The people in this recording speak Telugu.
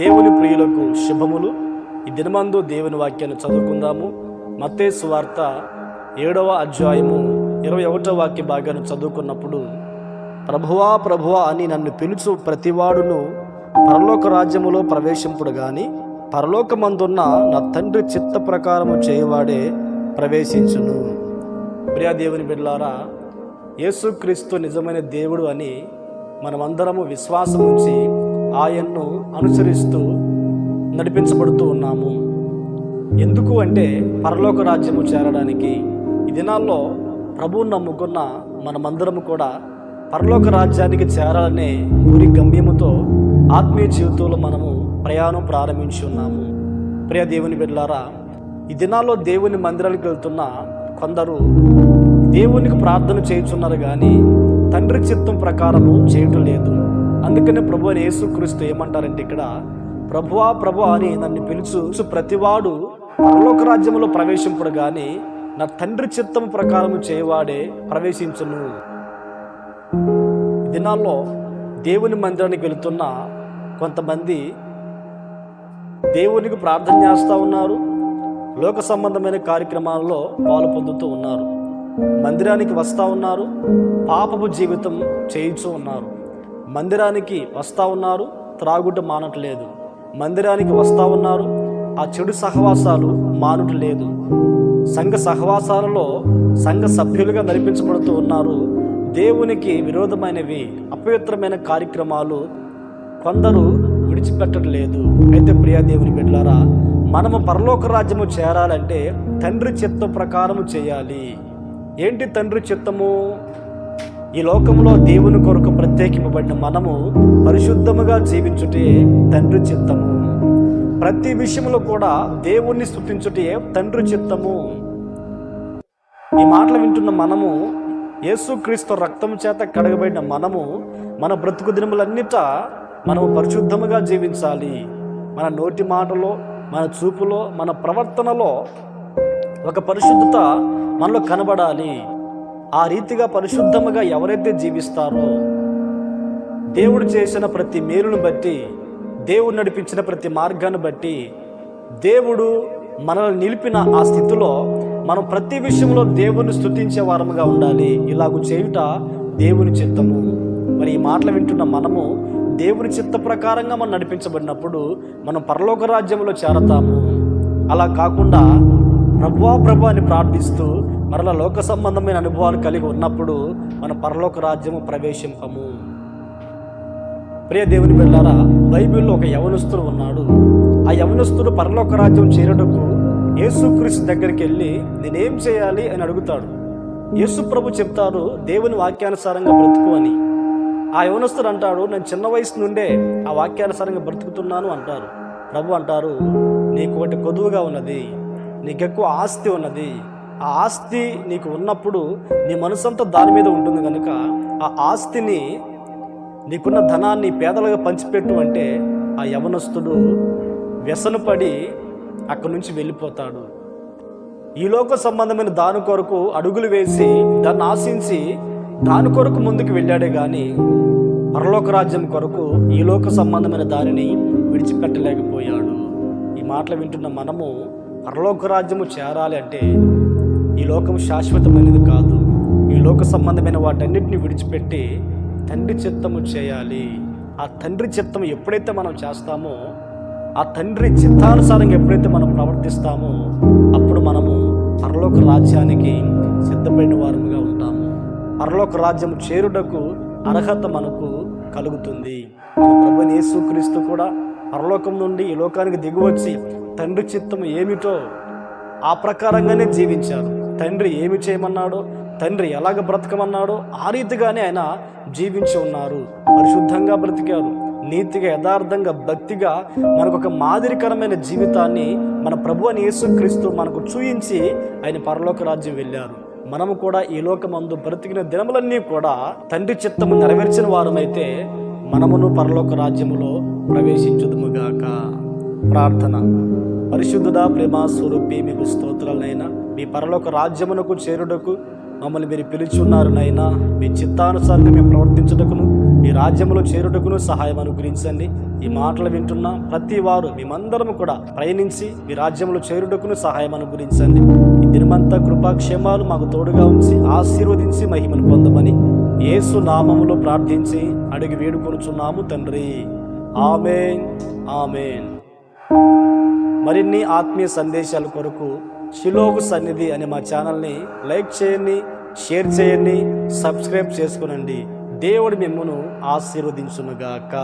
దేవుని ప్రియులకు శుభములు. ఈ దినమందు దేవుని వాక్యాన్ని చదువుకుందాము. మత్తే సువార్త ఏడవ అధ్యాయము ఇరవై ఒకటవ వాక్య భాగాన్ని చదువుకున్నప్పుడు ప్రభువా ప్రభువా అని నన్ను పిలుచు ప్రతివాడును పరలోక రాజ్యములో ప్రవేశింపుడు కానీ పరలోకమందున్న నా తండ్రి చిత్త ప్రకారము చేయవాడే ప్రవేశించును. ప్రియా దేవుని యేసుక్రీస్తు నిజమైన దేవుడు అని మనమందరము విశ్వాసం ఉంచి ఆయన్ను అనుసరిస్తూ నడిపించబడుతూ ఉన్నాము. ఎందుకు అంటే పరలోక రాజ్యము చేరడానికి ఈ దినాల్లో ప్రభువు నమ్ముకున్న మనమందరము కూడా పరలోక రాజ్యానికి చేరాలనే గురి గమ్యముతో ఆత్మీయ జీవితంలో మనము ప్రయాణం ప్రారంభించి ఉన్నాము. ప్రియ దేవుని బిడ్డలారా ఈ దినాల్లో దేవుని మందిరానికి వెళ్తున్న కొందరు దేవునికి ప్రార్థన చేయుచున్నారు కానీ తండ్రి చిత్తం ప్రకారము చేయటం లేదు. అందుకనే ప్రభు అని యేసుక్రీస్తు ఏమంటారంటే ఇక్కడ ప్రభువా ప్రభు అని నన్ను పిలుచు ప్రతివాడు పరలోక రాజ్యంలో ప్రవేశింపుడు కానీ నా తండ్రి చిత్తం ప్రకారం చేయవాడే ప్రవేశించును. దినాల్లో దేవుని మందిరానికి వెళుతున్న కొంతమంది దేవునికి ప్రార్థన చేస్తూ ఉన్నారు. లోక సంబంధమైన కార్యక్రమాలలో పాలు పొందుతూ ఉన్నారు. మందిరానికి వస్తూ ఉన్నారు. పాపపు జీవితం చేయించు ఉన్నారు. మందిరానికి వస్తూ ఉన్నారు త్రాగుట మానట్లేదు. మందిరానికి వస్తూ ఉన్నారు ఆ చెడు సహవాసాలు మానట్లేదు. లేదు సంఘ సహవాసాలలో సంఘ సభ్యులుగా నడిపించబడుతూ ఉన్నారు. దేవునికి విరోధమైనవి అపవిత్రమైన కార్యక్రమాలు కొందరు విడిచిపెట్టట్లేదు. అయితే ప్రియా దేవుని బిడ్డలారా మనము పరలోక రాజ్యము చేరాలంటే తండ్రి చిత్తం ప్రకారము చేయాలి. ఏంటి తండ్రి చిత్తము? ఈ లోకంలో దేవుని కొరకు ప్రత్యేకింపబడిన మనము పరిశుద్ధముగా జీవించుటే తండ్రి చిత్తము. ప్రతి విషయంలో కూడా దేవుణ్ణి స్థుతించుటే తండ్రి చిత్తము. ఈ మాటలు వింటున్న మనము యేసుక్రీస్తు రక్తం చేత కడగబడిన మనము మన బ్రతుకు దినములన్నిట మనము పరిశుద్ధముగా జీవించాలి. మన నోటి మాటలో మన చూపులో మన ప్రవర్తనలో ఒక పరిశుద్ధత మనలో కనబడాలి. ఆ రీతిగా పరిశుద్ధముగా ఎవరైతే జీవిస్తారో దేవుడు చేసిన ప్రతి మేలును బట్టి దేవుడు నడిపించిన ప్రతి మార్గాన్ని బట్టి దేవుడు మనల్ని నిలిపిన ఆ స్థితిలో మనం ప్రతి విషయంలో దేవుని స్థుతించే వారముగా ఉండాలి. ఇలాగ చేయుట దేవుని చిత్తము. మరి ఈ మాటలు వింటున్న మనము దేవుని చిత్త ప్రకారంగా మనం నడిపించబడినప్పుడు మనం పరలోక రాజ్యంలో చేరతాము. అలా కాకుండా ప్రభువా ప్రభు అని ప్రార్థిస్తూ మరలా లోక సంబంధమైన అనుభవాలు కలిగి ఉన్నప్పుడు మన పరలోక రాజ్యము ప్రవేశింపము. ప్రియ దేవుని పిల్లారా బైబిల్లో ఒక యవనస్తుడు ఉన్నాడు. ఆ యవనస్తుడు పరలోక రాజ్యం చేరుటకు యేసుక్రీస్తు దగ్గరికి వెళ్ళి నేనేం చేయాలి? అని అడుగుతాడు. యేసు ప్రభు చెప్తారు దేవుని వాక్యానుసారంగా బ్రతుకు అని. ఆ యవనస్తుడు అంటాడు నేను చిన్న వయసు నుండే ఆ వాక్యానుసారంగా బ్రతుకుతున్నాను అంటారు. ప్రభు అంటారు నీకు ఒకటి కొదువుగా ఉన్నది నీకు ఎక్కువ ఆస్తి ఉన్నది ఆ ఆస్తి నీకు ఉన్నప్పుడు నీ మనసంతా దాని మీద ఉంటుంది కనుక ఆ ఆస్తిని నీకున్న ధనాన్ని పేదలుగా పంచిపెట్టు అంటే ఆ యవనస్తుడు వ్యసనపడి అక్కడి నుంచి వెళ్ళిపోతాడు. ఈ లోక సంబంధమైన దాని కొరకు అడుగులు వేసి దాన్ని ఆశించి దాని కొరకు ముందుకు వెళ్ళాడే కానీ పరలోక రాజ్యం కొరకు ఈ లోక సంబంధమైన దానిని విడిచిపెట్టలేకపోయాడు. ఈ మాటలు వింటున్న మనము పరలోక రాజ్యము చేరాలి అంటే ఈ లోకం శాశ్వతమైనది కాదు. ఈ లోక సంబంధమైన వాటన్నిటిని విడిచిపెట్టి తండ్రి చిత్తము చేయాలి. ఆ తండ్రి చిత్తం ఎప్పుడైతే మనం చేస్తామో ఆ తండ్రి చిత్తానుసారంగా ఎప్పుడైతే మనం ప్రవర్తిస్తామో అప్పుడు మనము పరలోక రాజ్యానికి సిద్ధపడిన వారముగా ఉంటాము. పరలోక రాజ్యం చేరుటకు అర్హత మనకు కలుగుతుంది. ప్రభు యేసుక్రీస్తు కూడా పరలోకం నుండి ఈ లోకానికి దిగువచ్చి తండ్రి చిత్తం ఏమిటో ఆ ప్రకారంగానే జీవించారు. తండ్రి ఏమి చేయమన్నాడో తండ్రి ఎలాగ బ్రతకమన్నాడో ఆ రీతిగానే ఆయన జీవించి ఉన్నారు. పరిశుద్ధంగా బ్రతికారు. నీతిగా యథార్థంగా భక్తిగా మనకు ఒక మాదిరికరమైన జీవితాన్ని మన ప్రభు అని యేసుక్రీస్తు మనకు చూయించి ఆయన పరలోక రాజ్యం వెళ్ళారు. మనము కూడా ఈ లోకమందు బ్రతికిన దినములన్నీ కూడా తండ్రి చిత్తము నెరవేర్చిన వారమైతే మనమును పరలోక రాజ్యములో ప్రవేశించుదుముగాక ప్రార్థన. పరిశుద్ధుడ ప్రేమ స్వరూపి మీకు స్తోత్రాలనైనా. మీ పరలోక రాజ్యమునకు చేరుటకు మమ్మల్ని మీరు పిలుచున్నారు నైనా. మీ చిత్తానుసారంగా మేము ప్రవర్తించుటకును మీ రాజ్యములో చేరుటకును సహాయం అనుగ్రహించండి. ఈ మాటలు వింటున్న ప్రతి వారు మేమందరము కూడా ప్రయాణించి మీ రాజ్యంలో చేరుటకును సహాయం అనుగ్రహించండి. ఈ దినమంతా కృపాక్షేమాలు మాకు తోడుగా ఉంచి ఆశీర్వదించి మహిమను పొందమని యేసు నామములో ప్రార్థించి అడిగి వేడుకొనుచున్నాము తండ్రి. ఆమెన్. ఆమెన్. మరిన్ని ఆత్మీయ సందేశాల కొరకు షిలోగు సన్నిధి అనే మా ఛానల్ని లైక్ చేయండి షేర్ చేయండి సబ్స్క్రైబ్ చేసుకునండి. దేవుడు మిమ్మను ఆశీర్వదించునుగాక.